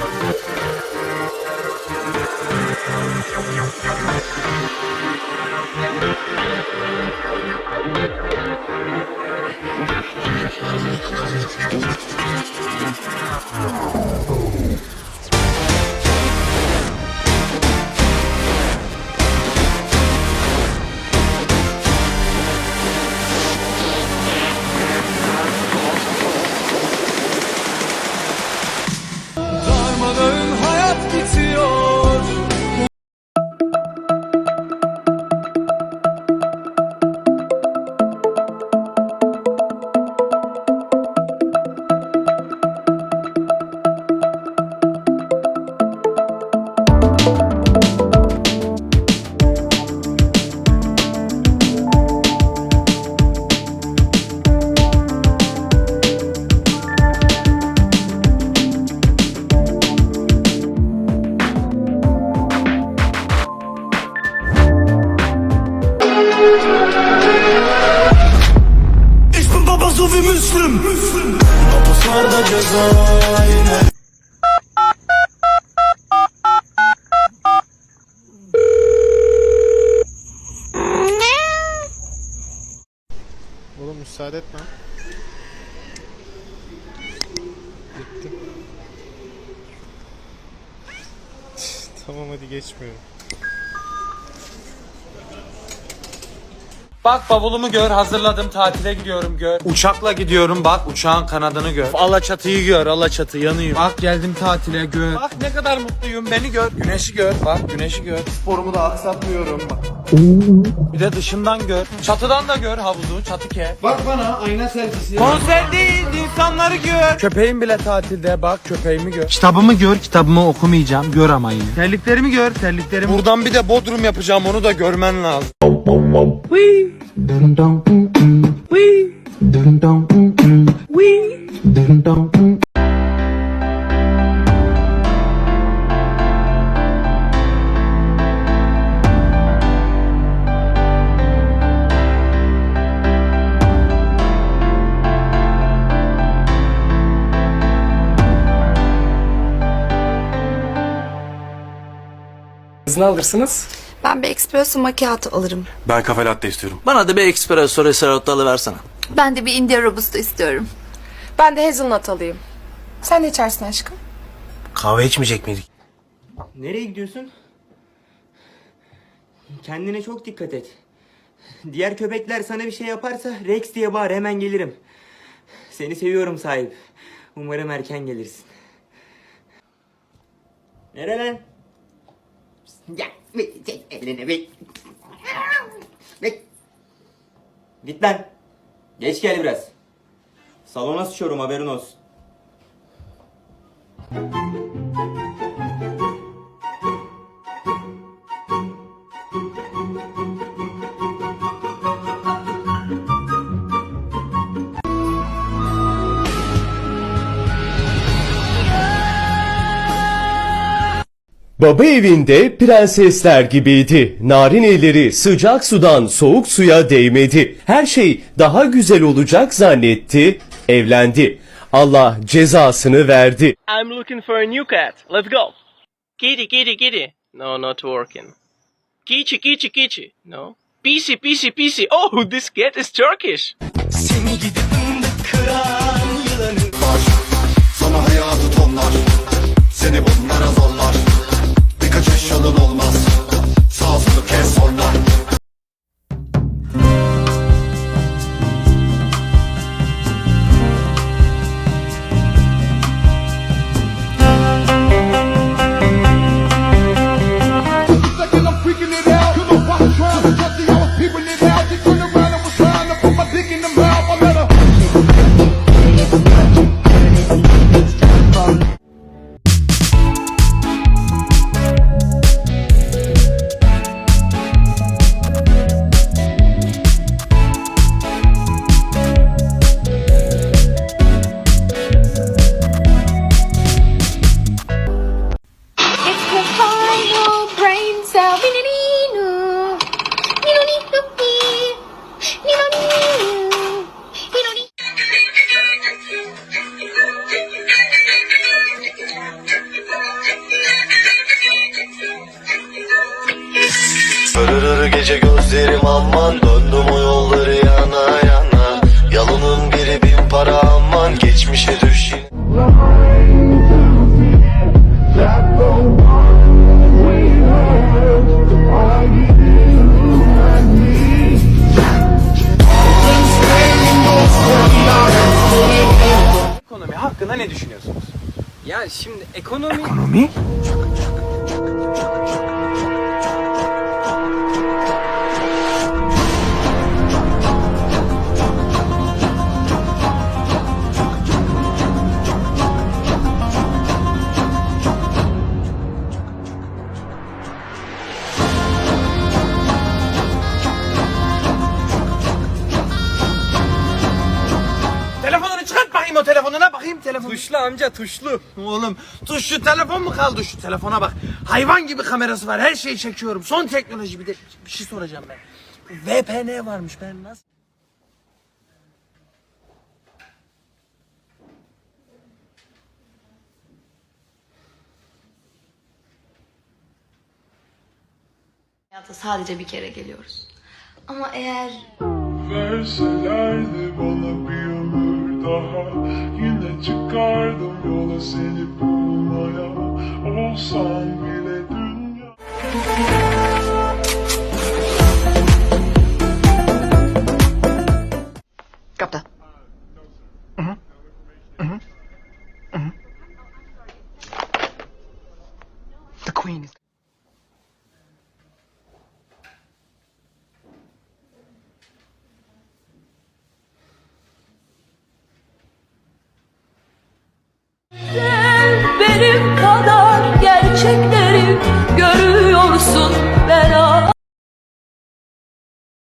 Oh. Ich bin Baba so wie Müslüm Hapuslarda ceza yine Oğlum müsaade etme. Gitti. tamam hadi geçmiyorum. Bak bavulumu gör hazırladım tatile gidiyorum gör. Uçakla gidiyorum bak uçağın kanadını gör. Alaçatı'yı gör Alaçatı yanıyor. Bak geldim tatile gör. Bak ne kadar mutluyum beni gör. Güneşi gör bak güneşi gör. Sporumu da aksatmıyorum bak. Bir de dışından gör. Çatıdan da gör havuzu çatı ke. Bak bana ayna selfisi. Konser değil insanları gör. Köpeğim bile tatilde bak köpeğimi gör. Kitabımı gör kitabımı okumayacağım gör ama yine. Terliklerimi gör terliklerimi. Buradan bir de bodrum yapacağım onu da görmen lazım. Hızını alırsınız. Ben bir espresso macchiato alırım. Ben kafe latte istiyorum. Bana da bir espresso risotto versene. Ben de bir India robusto istiyorum. Ben de hazelnut alayım. Sen de içersin aşkım. Kahve içmeyecek miydik? Nereye gidiyorsun? Kendine çok dikkat et. Diğer köpekler sana bir şey yaparsa Rex diye bağır hemen gelirim. Seni seviyorum sahip. Umarım erken gelirsin. Nere lan? Gel, bir çek elini bir. Bir. Git lan. Geç gel biraz. Salona sıçıyorum haberin olsun. Baba evinde prensesler gibiydi. Narin elleri sıcak sudan soğuk suya değmedi. Her şey daha güzel olacak zannetti. Evlendi. Allah cezasını verdi. I'm looking for a new cat. Let's go. Kitty, kitty, kitty. No, not working. Kichi, kichi, kichi. No. Pisi, pisi, pisi. Oh, this cat is Turkish. Seni gözlerim aman Döndüm o yolları yana yana Yalının biri bin para aman Geçmişe düş Ekonomi hakkında ne düşünüyorsunuz? Ya şimdi ekonomi... Ekonomi? Telefonu. Tuşlu amca tuşlu. Oğlum tuşlu telefon mu kaldı şu telefona bak. Hayvan gibi kamerası var her şeyi çekiyorum. Son teknoloji bir de bir şey soracağım ben. VPN varmış ben nasıl? Hayata sadece bir kere geliyoruz. Ama eğer Verselerdi bana bir ömür daha Yine çıkardım yola seni bulmaya Olsan bile dünya The Queen is...